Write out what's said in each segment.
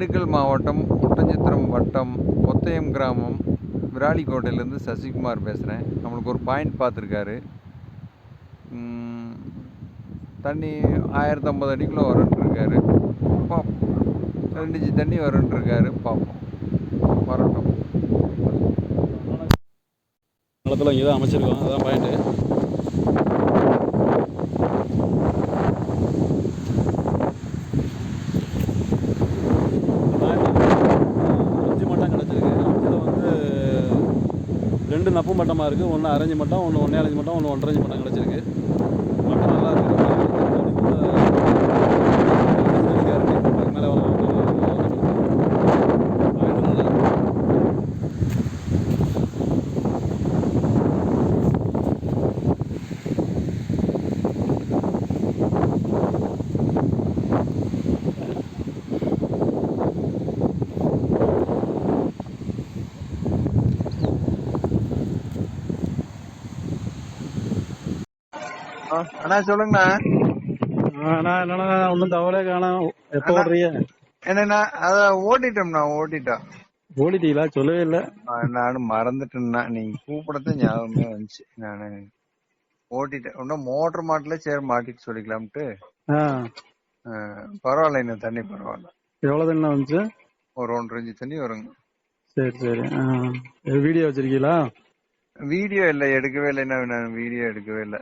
திண்டுக்கல் மாவட்டம் ஒட்டஞ்சித்திரம் வட்டம் கொத்தயம் கிராமம் விராலிக்கோட்டையிலேருந்து சசிகுமார் பேசுகிறேன் நம்மளுக்கு ஒரு பாயிண்ட் பார்த்துருக்காரு. தண்ணி ஆயிரத்தம்பது அடிக்குள்ளே வரன்ட்ருக்காரு பார்ப்போம் ரெண்டு தண்ணி வரன்ட்ருக்காரு பார்ப்போம் வரட்டும். நிலத்தில் இங்கே தான் அமைச்சிருக்கோம் அதான் பாயிண்ட்டு அஞ்சு மட்டம் கிடச்சிருக்கு அஞ்சில் வந்து ரெண்டு நப்பு மட்டமாக இருக்குது ஒன்று அரைஞ்சு மட்டம் ஒன்று ஒன்றே அரைஞ்சு மட்டம் ஒன்று ஒன்றரைஞ்சு மட்டம் கிடச்சிருக்கு. மட்டம் நல்லா இருக்குது அதுக்கு மேலே பாயிண்ட் நல்லா இருக்கு. ஆ, அண்ணா சொல்லுங்கண்ணா. அண்ணா என்னண்ணா ஒன்றும் தவறே காணோம் எப்போ. ஓடுறீங்க என்னண்ணா அத ஓட்டிட்டோம்ண்ணா ஓட்டிட்டோம் ஓடிட்டீங்களா? சொல்லவே இல்லை. நானும் மறந்துட்டேன்னா நீங்க கூப்பிடத்தான் ஞாபகமே வந்துச்சு. நானு ஓட்டிட்டேன் இன்னும் மோட்டர் மாட்டல சரி மாட்டிட்டு சொல்லிக்கலாம்ட்டு. பரவாயில்ல இன்னும் தண்ணி பரவாயில்ல. எவ்வளோ தண்ணி வந்துச்சு? ஒரு ஒன்றரை இன்ச்சு தண்ணி வருங்க. சரி சரி. வீடியோ வச்சிருக்கீங்களா? வீடியோ இல்ல எடுக்கவே இல்லை. நான் நான் வீடியோ எடுக்கவே இல்லை.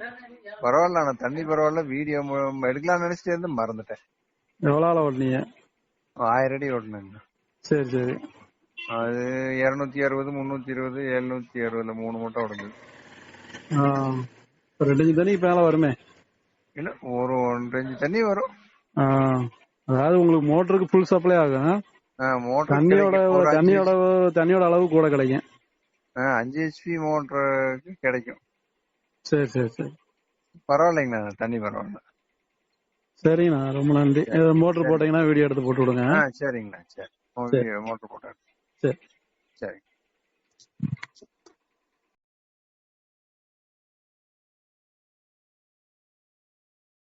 பரவாயில்ல ஆனா தண்ணி பரவாயில்ல வீடியோ எடுக்கலாம்னு நினைச்சிட்டே இருந்து மறந்துட்டேன். எவ்வளோ ஆள ஓட்டினீங்க? ஆயிரம் அடி ஓட்டினேங்க சரி சரி. அது இருநூத்தி அறுபது முன்னூத்தி இருபது எழுநூத்தி அறுபதுல மூணு மூட்டை உடஞ்சது ரெண்டு தண்ணி இப்போ மேலே வருமே? இல்ல ஒரு ஒன்றரை இன்ச்சு தண்ணி வரும். அதாவது உங்களுக்கு மோட்டருக்கு ஃபுல் சப்ளை ஆகும். மோட்டர் தண்ணியோட தண்ணியோட தண்ணியோட அளவு கூட கிடைக்கும். அஞ்சு ஹெச்பி மோட்டருக்கு கிடைக்கும். சரி சரி சரி. பரவாயில்லைங்கண்ணா தண்ணி பரவாயில்ல. சரிங்கண்ணா ரொம்ப நன்றி. மோட்டர் போட்டீங்கன்னா வீடியோ எடுத்து போட்டு விடுங்க. சரிங்கண்ணா சரி. மோட்டர் போட்டாரு சரி. சரி.